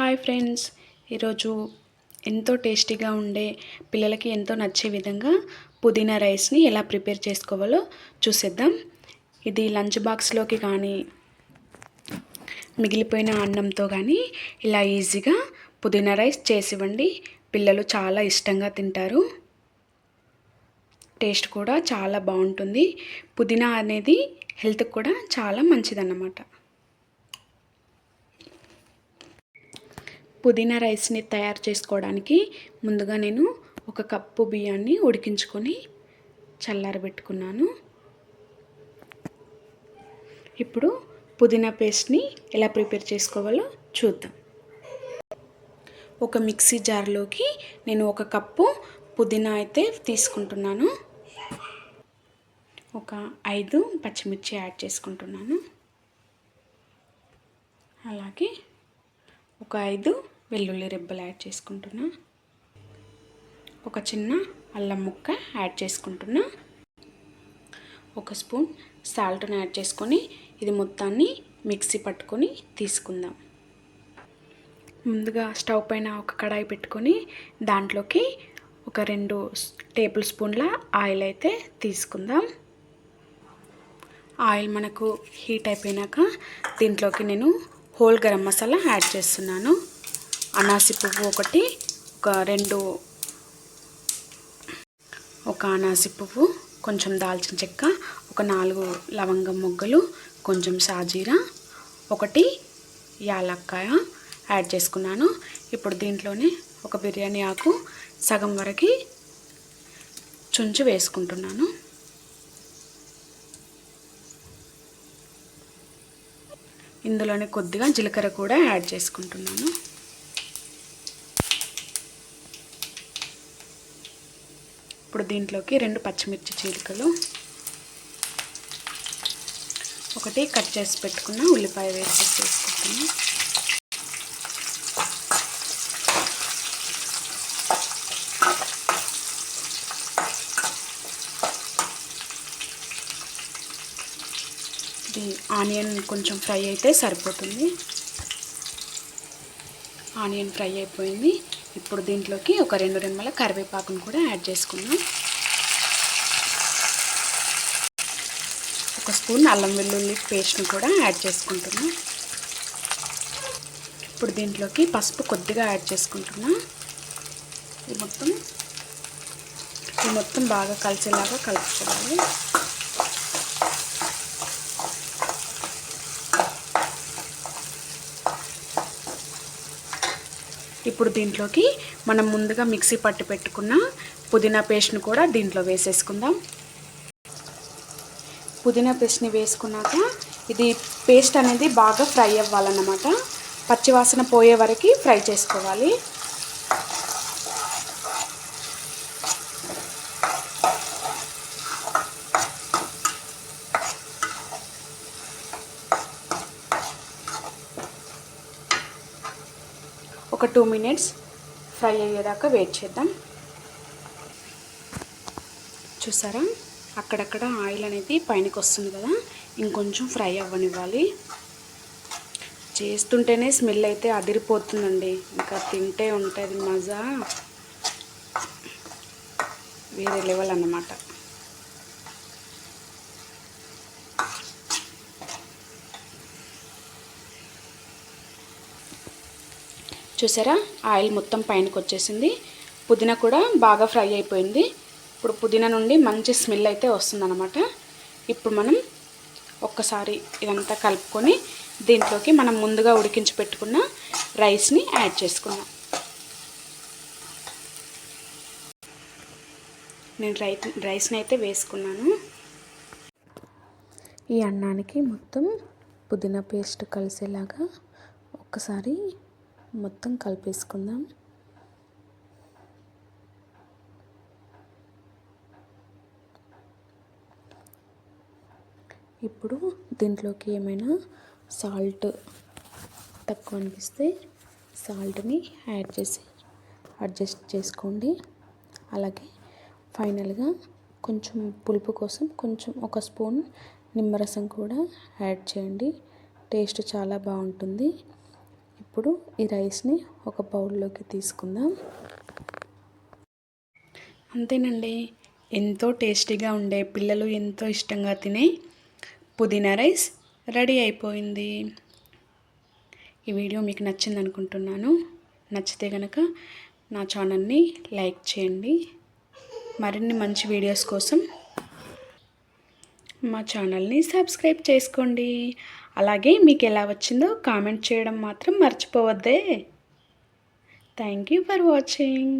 Hi friends. ఈరోజు ఎంతో టేస్టీగా ఉండే పిల్లలకి ఎంతో నచ్చే విధంగా పుదీనా రైస్ని ఎలా ప్రిపేర్ చేసుకోవాలో చూసేద్దాం. ఇది లంచ్ బాక్స్లోకి కానీ మిగిలిపోయిన అన్నంతో కానీ ఇలా ఈజీగా పుదీనా రైస్ చేసివ్వండి. పిల్లలు చాలా ఇష్టంగా తింటారు. టేస్ట్ కూడా చాలా బాగుంటుంది. పుదీనా అనేది హెల్త్కి కూడా చాలా మంచిదన్నమాట. పుదీనా రైస్ని తయారు చేసుకోవడానికి ముందుగా నేను ఒక కప్పు బియ్యాన్ని ఉడికించుకొని చల్లారబెట్టుకున్నాను. ఇప్పుడు పుదీనా పేస్ట్ని ఎలా ప్రిపేర్ చేసుకోవాలో చూద్దాం. ఒక మిక్సీ జార్లోకి నేను ఒక కప్పు పుదీనా అయితే తీసుకుంటున్నాను. ఒక ఐదు పచ్చిమిర్చి యాడ్ చేసుకుంటున్నాను. అలాగే ఒక ఐదు వెల్లుల్లి రెబ్బలు యాడ్ చేసుకుంటున్నా. ఒక చిన్న అల్లం ముక్క యాడ్ చేసుకుంటున్నా. ఒక స్పూన్ సాల్ట్ని యాడ్ చేసుకొని ఇది మొత్తాన్ని మిక్సీ పట్టుకొని తీసుకుందాం. ముందుగా స్టవ్ పైన ఒక కడాయి పెట్టుకొని దాంట్లోకి ఒక రెండు టేబుల్ స్పూన్ల ఆయిల్ అయితే తీసుకుందాం. ఆయిల్ మనకు హీట్ అయిపోయినాక దీంట్లోకి నేను హోల్ గరం మసాలా యాడ్ చేస్తున్నాను. అనాసి పువ్వు ఒకటి ఒక రెండు ఒక అనాసి పువ్వు కొంచెం దాల్చిన చెక్క ఒక నాలుగు లవంగం మొగ్గలు కొంచెం సాజీరా ఒకటి యాలక్కాయ యాడ్ చేసుకున్నాను. ఇప్పుడు దీంట్లోనే ఒక బిర్యానీ ఆకు సగం వరకు చుంచి వేసుకుంటున్నాను. ఇందులోనే కొద్దిగా జీలకర్ర కూడా యాడ్ చేసుకుంటున్నాను. ఇప్పుడు దీంట్లోకి రెండు పచ్చిమిర్చి చీలికలు ఒకటి కట్ చేసి పెట్టుకున్న ఉల్లిపాయ వేసి చేసుకుంటున్నాను ఇది ఆనియన్ కొంచెం ఫ్రై అయితే సరిపోతుంది. ఆనియన్ ఫ్రై అయిపోయింది. ఇప్పుడు దీంట్లోకి ఒక రెండు రెమ్మల కరివేపాకును కూడా యాడ్ చేసుకున్నాం ఒక స్పూన్ అల్లం వెల్లుల్లి పేస్ట్ని కూడా యాడ్ చేసుకుంటున్నాం. ఇప్పుడు దీంట్లోకి పసుపు కొద్దిగా యాడ్ చేసుకుంటున్నా. ఇది మొత్తం ఇది మొత్తం బాగా కలిసేలాగా కలుపుకోవాలి. ఇప్పుడు దీంట్లోకి మనం ముందుగా మిక్సీ పట్టి పెట్టుకున్న పుదీనా పేస్ట్ని కూడా దీంట్లో వేసేసుకుందాం. పుదీనా పేస్ట్ని వేసుకున్నాక ఇది పేస్ట్ అనేది బాగా ఫ్రై అవ్వాలన్నమాట. పచ్చివాసన పోయే వరకు ఫ్రై చేసుకోవాలి. ఒక టూ మినిట్స్ ఫ్రై అయ్యేదాకా వెయిట్ చేద్దాం. చూసారా? అక్కడక్కడ ఆయిల్ అనేది పైనకి వస్తుంది కదా? ఇంకొంచెం ఫ్రై అవ్వనివ్వాలి. చేస్తుంటేనే స్మెల్ అయితే అదిరిపోతుందండి. ఇంకా తింటే ఉంటుంది మజా. వేరే లెవెల్ అన్నమాట. చూసారా? ఆయిల్ మొత్తం పైనకి వచ్చేసింది. పుదీనా కూడా బాగా ఫ్రై అయిపోయింది. ఇప్పుడు పుదీనా నుండి మంచి స్మెల్ అయితే వస్తుందన్నమాట. ఇప్పుడు మనం ఒక్కసారి ఇదంతా కలుపుకొని దీంట్లోకి మనం ముందుగా ఉడికించి పెట్టుకున్న రైస్ని యాడ్ చేసుకుందాం. నేను రై రైస్ని అయితే వేసుకున్నాను. ఈ అన్నానికి మొత్తం పుదీనా పేస్ట్ కలిసేలాగా ఒక్కసారి మొత్తం కలిపేసుకుందాం. ఇప్పుడు దీంట్లోకి ఏమైనా సాల్ట్ తక్కువ అనిపిస్తే సాల్ట్ని యాడ్ చేసి అడ్జస్ట్ చేసుకోండి. అలాగే ఫైనల్గా కొంచెం పులుపు కోసం కొంచెం ఒక స్పూన్ నిమ్మరసం కూడా యాడ్ చేయండి. టేస్ట్ చాలా బాగుంటుంది. ఇప్పుడు ఈ రైస్ని ఒక బౌల్లోకి తీసుకుందాం. అంతేనండి. ఎంతో టేస్టీగా ఉండే పిల్లలు ఎంతో ఇష్టంగా తినే పుదీనా రైస్ రెడీ అయిపోయింది. ఈ వీడియో మీకు నచ్చింది అనుకుంటున్నాను నచ్చితే కనుక నా ఛానల్ని లైక్ చేయండి. మరిన్ని మంచి వీడియోస్ కోసం మా ఛానల్ని సబ్స్క్రైబ్ చేసుకోండి. అలాగే మీకు ఎలా వచ్చిందో కామెంట్ చేయడం మాత్రం మర్చిపోవద్దే. Thank you for watching